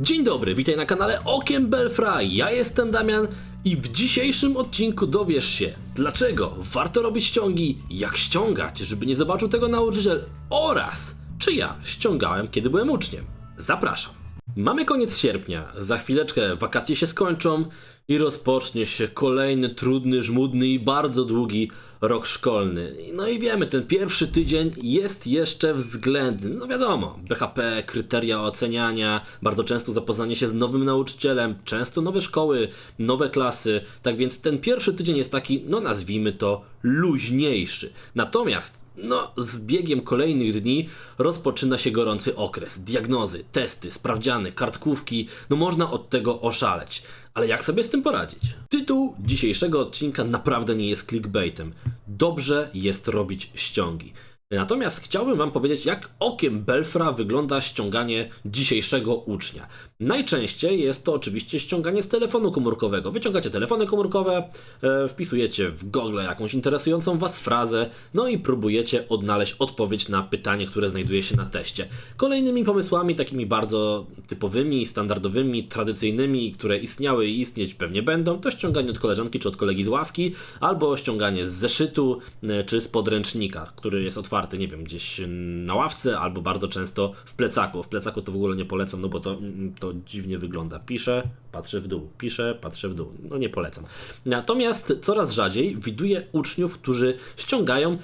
Dzień dobry, witaj na kanale Okiem Belfry. Ja jestem Damian i w dzisiejszym odcinku dowiesz się, dlaczego warto robić ściągi, jak ściągać, żeby nie zobaczył tego nauczyciel oraz czy ja ściągałem, kiedy byłem uczniem. Zapraszam. Mamy koniec sierpnia, za chwileczkę wakacje się skończą i rozpocznie się kolejny trudny, żmudny i bardzo długi rok szkolny. No i wiemy, ten pierwszy tydzień jest jeszcze względny. No wiadomo, BHP, kryteria oceniania, bardzo często zapoznanie się z nowym nauczycielem, często nowe szkoły, nowe klasy. Tak więc ten pierwszy tydzień jest taki, no nazwijmy to, luźniejszy. Natomiast no, z biegiem kolejnych dni rozpoczyna się gorący okres. Diagnozy, testy, sprawdziany, kartkówki. No można od tego oszaleć. Ale jak sobie z tym poradzić? Tytuł dzisiejszego odcinka naprawdę nie jest clickbaitem. Dobrze jest robić ściągi. Natomiast chciałbym Wam powiedzieć, jak okiem Belfra wygląda ściąganie dzisiejszego ucznia. Najczęściej jest to oczywiście ściąganie z telefonu komórkowego. Wyciągacie telefony komórkowe, e, wpisujecie w Google jakąś interesującą Was frazę, no i próbujecie odnaleźć odpowiedź na pytanie, które znajduje się na teście. Kolejnymi pomysłami, takimi bardzo typowymi, standardowymi, tradycyjnymi, które istniały i istnieć pewnie będą, to ściąganie od koleżanki czy od kolegi z ławki, albo ściąganie z zeszytu e, czy z podręcznika, który jest otwarty, nie wiem, gdzieś na ławce, albo bardzo często w plecaku. W plecaku to w ogóle nie polecam, no bo to, mm, to dziwnie wygląda. Piszę, patrzę w dół, piszę, patrzę w dół. No nie polecam. Natomiast coraz rzadziej widuję uczniów, którzy ściągają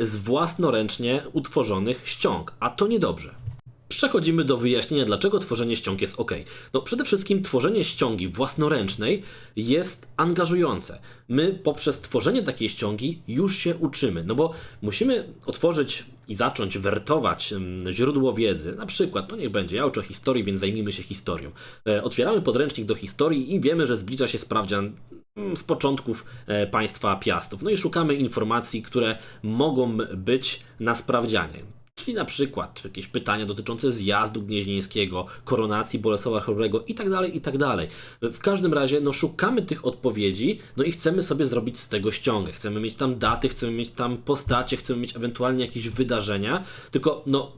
z własnoręcznie utworzonych ściąg, a to niedobrze. Przechodzimy do wyjaśnienia, dlaczego tworzenie ściąg jest ok. No, przede wszystkim tworzenie ściągi własnoręcznej jest angażujące. My poprzez tworzenie takiej ściągi już się uczymy, no bo musimy otworzyć i zacząć wertować mm, źródło wiedzy. Na przykład, no niech będzie, ja uczę historii, więc zajmijmy się historią. E, Otwieramy podręcznik do historii i wiemy, że zbliża się sprawdzian mm, z początków e, państwa Piastów. No i szukamy informacji, które mogą być na sprawdzianie. Czyli na przykład jakieś pytania dotyczące zjazdu gnieźnieńskiego, koronacji Bolesława Chrobrego i tak dalej, i tak. W każdym razie, no szukamy tych odpowiedzi, no i chcemy sobie zrobić z tego ściągę. Chcemy mieć tam daty, chcemy mieć tam postacie, chcemy mieć ewentualnie jakieś wydarzenia, tylko no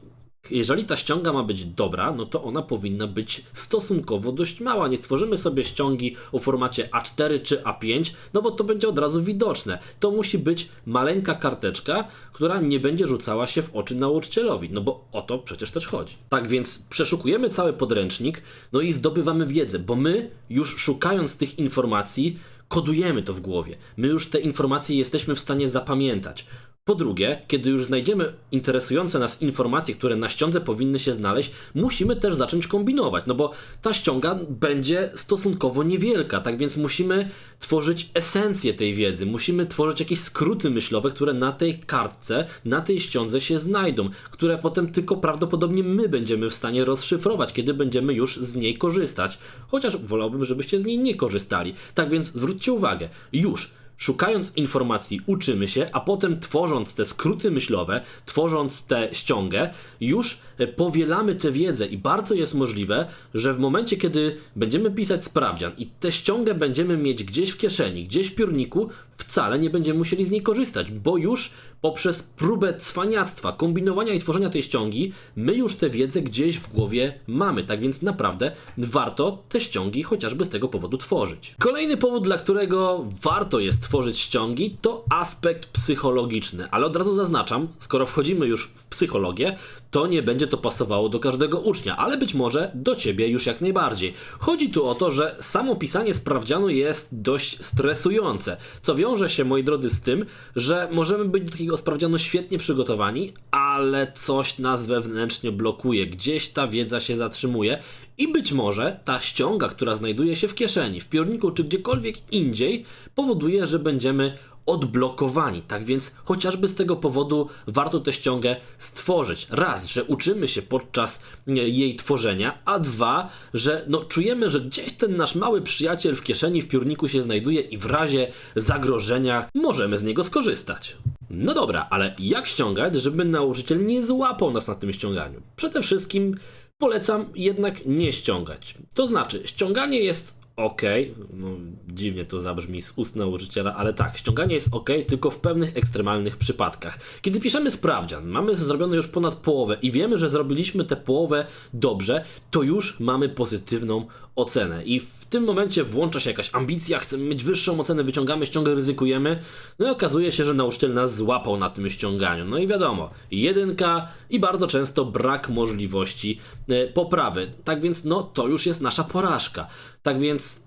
jeżeli ta ściąga ma być dobra, no to ona powinna być stosunkowo dość mała. Nie stworzymy sobie ściągi o formacie A4 czy A5, no bo to będzie od razu widoczne. To musi być maleńka karteczka, która nie będzie rzucała się w oczy nauczycielowi, no bo o to przecież też chodzi. Tak więc przeszukujemy cały podręcznik, no i zdobywamy wiedzę, bo my już szukając tych informacji, kodujemy to w głowie. My już te informacje jesteśmy w stanie zapamiętać. Po drugie, kiedy już znajdziemy interesujące nas informacje, które na ściądze powinny się znaleźć, musimy też zacząć kombinować, no bo ta ściąga będzie stosunkowo niewielka, tak więc musimy tworzyć esencję tej wiedzy, musimy tworzyć jakieś skróty myślowe, które na tej kartce, na tej ściądze się znajdą, które potem tylko prawdopodobnie my będziemy w stanie rozszyfrować, kiedy będziemy już z niej korzystać. Chociaż wolałbym, żebyście z niej nie korzystali. Tak więc zwróćcie uwagę, już Szukając informacji uczymy się, a potem tworząc te skróty myślowe, tworząc tę ściągę, już e, powielamy tę wiedzę i bardzo jest możliwe, że w momencie, kiedy będziemy pisać sprawdzian i tę ściągę będziemy mieć gdzieś w kieszeni, gdzieś w piórniku, wcale nie będziemy musieli z niej korzystać, bo już poprzez próbę cwaniactwa, kombinowania i tworzenia tej ściągi, my już tę wiedzę gdzieś w głowie mamy. Tak więc naprawdę warto te ściągi chociażby z tego powodu tworzyć. Kolejny powód, dla którego warto jest tworzyć ściągi, to aspekt psychologiczny. Ale od razu zaznaczam, skoro wchodzimy już w psychologię, to nie będzie to pasowało do każdego ucznia, ale być może do ciebie już jak najbardziej. Chodzi tu o to, że samo pisanie sprawdzianu jest dość stresujące, co wiąże się, moi drodzy, z tym, że możemy być do takiego sprawdzianu świetnie przygotowani, ale coś nas wewnętrznie blokuje, gdzieś ta wiedza się zatrzymuje i być może ta ściąga, która znajduje się w kieszeni, w piórniku czy gdziekolwiek indziej, powoduje, że będziemy odblokowani. Tak więc chociażby z tego powodu warto tę ściągę stworzyć. Raz, że uczymy się podczas e, jej tworzenia, a dwa, że no, czujemy, że gdzieś ten nasz mały przyjaciel w kieszeni, w piórniku się znajduje i w razie zagrożenia możemy z niego skorzystać. No dobra, ale jak ściągać, żeby nauczyciel nie złapał nas na tym ściąganiu? Przede wszystkim polecam jednak nie ściągać. To znaczy, ściąganie jest okej, no dziwnie to zabrzmi z ust nauczyciela, ale tak, ściąganie jest ok, tylko w pewnych ekstremalnych przypadkach. Kiedy piszemy sprawdzian, mamy zrobione już ponad połowę i wiemy, że zrobiliśmy tę połowę dobrze, to już mamy pozytywną ocenę. I w tym momencie włącza się jakaś ambicja, chcemy mieć wyższą ocenę, wyciągamy ściągę, ryzykujemy. No i okazuje się, że nauczyciel nas złapał na tym ściąganiu. No i wiadomo, jedynka i bardzo często brak możliwości e, poprawy. Tak więc, no to już jest nasza porażka. Tak więc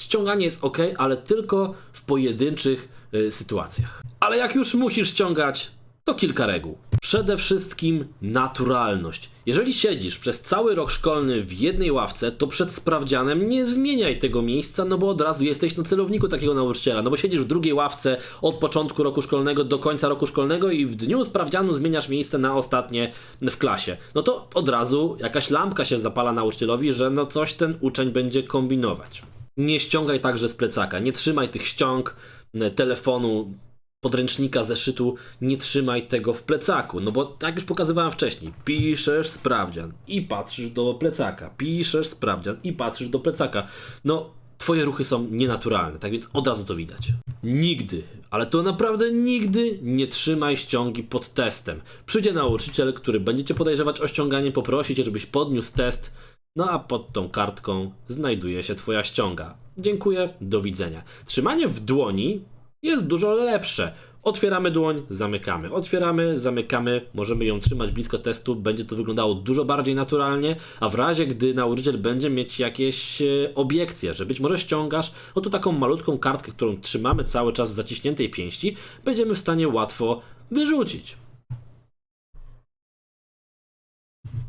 ściąganie jest ok, ale tylko w pojedynczych e, sytuacjach. Ale jak już musisz ściągać, to kilka reguł. Przede wszystkim naturalność. Jeżeli siedzisz przez cały rok szkolny w jednej ławce, to przed sprawdzianem nie zmieniaj tego miejsca, no bo od razu jesteś na celowniku takiego nauczyciela. No bo siedzisz w drugiej ławce od początku roku szkolnego do końca roku szkolnego i w dniu sprawdzianu zmieniasz miejsce na ostatnie w klasie. No to od razu jakaś lampka się zapala nauczycielowi, że no coś ten uczeń będzie kombinować. Nie ściągaj także z plecaka, nie trzymaj tych ściąg, e, telefonu, podręcznika, zeszytu, nie trzymaj tego w plecaku. No bo jak już pokazywałem wcześniej, piszesz sprawdzian i patrzysz do plecaka, piszesz sprawdzian i patrzysz do plecaka. No, twoje ruchy są nienaturalne, tak więc od razu to widać. Nigdy, ale to naprawdę nigdy nie trzymaj ściągi pod testem. Przyjdzie nauczyciel, który będzie cię podejrzewać o ściąganie, poprosi cię, żebyś podniósł test, no a pod tą kartką znajduje się twoja ściąga. Dziękuję, do widzenia. Trzymanie w dłoni jest dużo lepsze. Otwieramy dłoń, zamykamy. Otwieramy, zamykamy. Możemy ją trzymać blisko testu. Będzie to wyglądało dużo bardziej naturalnie. A w razie, gdy nauczyciel będzie mieć jakieś e, obiekcje, że być może ściągasz, no to taką malutką kartkę, którą trzymamy cały czas w zaciśniętej pięści, będziemy w stanie łatwo wyrzucić.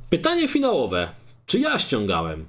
Pytanie finałowe. Czy ja ściągałem?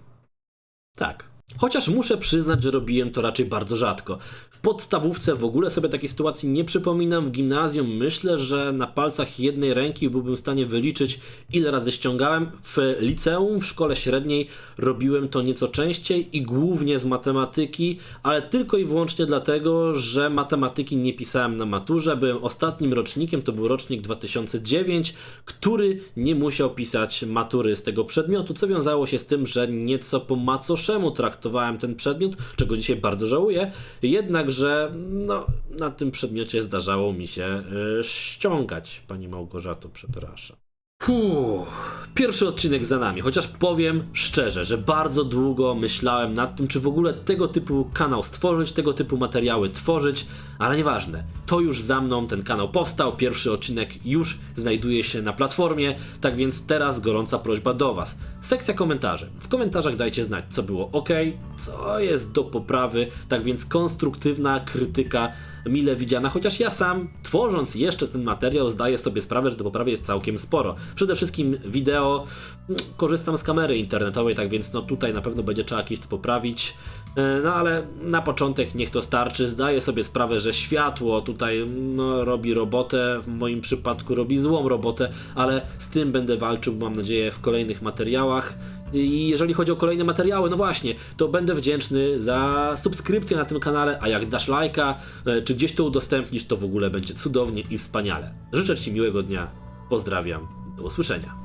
Tak. Chociaż muszę przyznać, że robiłem to raczej bardzo rzadko. W podstawówce w ogóle sobie takiej sytuacji nie przypominam. W gimnazjum myślę, że na palcach jednej ręki byłbym w stanie wyliczyć, ile razy ściągałem. W liceum, w szkole średniej robiłem to nieco częściej i głównie z matematyki, ale tylko i wyłącznie dlatego, że matematyki nie pisałem na maturze. Byłem ostatnim rocznikiem, to był rocznik 2009, który nie musiał pisać matury z tego przedmiotu, co wiązało się z tym, że nieco po macoszemu traktowałem ten przedmiot, czego dzisiaj bardzo żałuję. Jednakże no, na tym przedmiocie zdarzało mi się y, ściągać. Pani Małgorzato, przepraszam. Puh, pierwszy odcinek za nami, chociaż powiem szczerze, że bardzo długo myślałem nad tym, czy w ogóle tego typu kanał stworzyć, tego typu materiały tworzyć, ale nieważne. To już za mną ten kanał powstał, pierwszy odcinek już znajduje się na platformie, tak więc teraz gorąca prośba do Was. Sekcja komentarzy. W komentarzach dajcie znać, co było ok, co jest do poprawy, tak więc konstruktywna krytyka mile widziana, chociaż ja sam, tworząc jeszcze ten materiał, zdaję sobie sprawę, że do poprawy jest całkiem sporo. Przede wszystkim wideo, mm, korzystam z kamery internetowej, tak więc no tutaj na pewno będzie trzeba jakieś to poprawić. E, No ale na początek niech to starczy. Zdaję sobie sprawę, że światło tutaj no, robi robotę, w moim przypadku robi złą robotę, ale z tym będę walczył, mam nadzieję, w kolejnych materiałach. I jeżeli chodzi o kolejne materiały, no właśnie, to będę wdzięczny za subskrypcję na tym kanale, a jak dasz lajka, e, czy gdzieś to udostępnisz, to w ogóle będzie cudownie i wspaniale. Życzę Ci miłego dnia, pozdrawiam, do usłyszenia.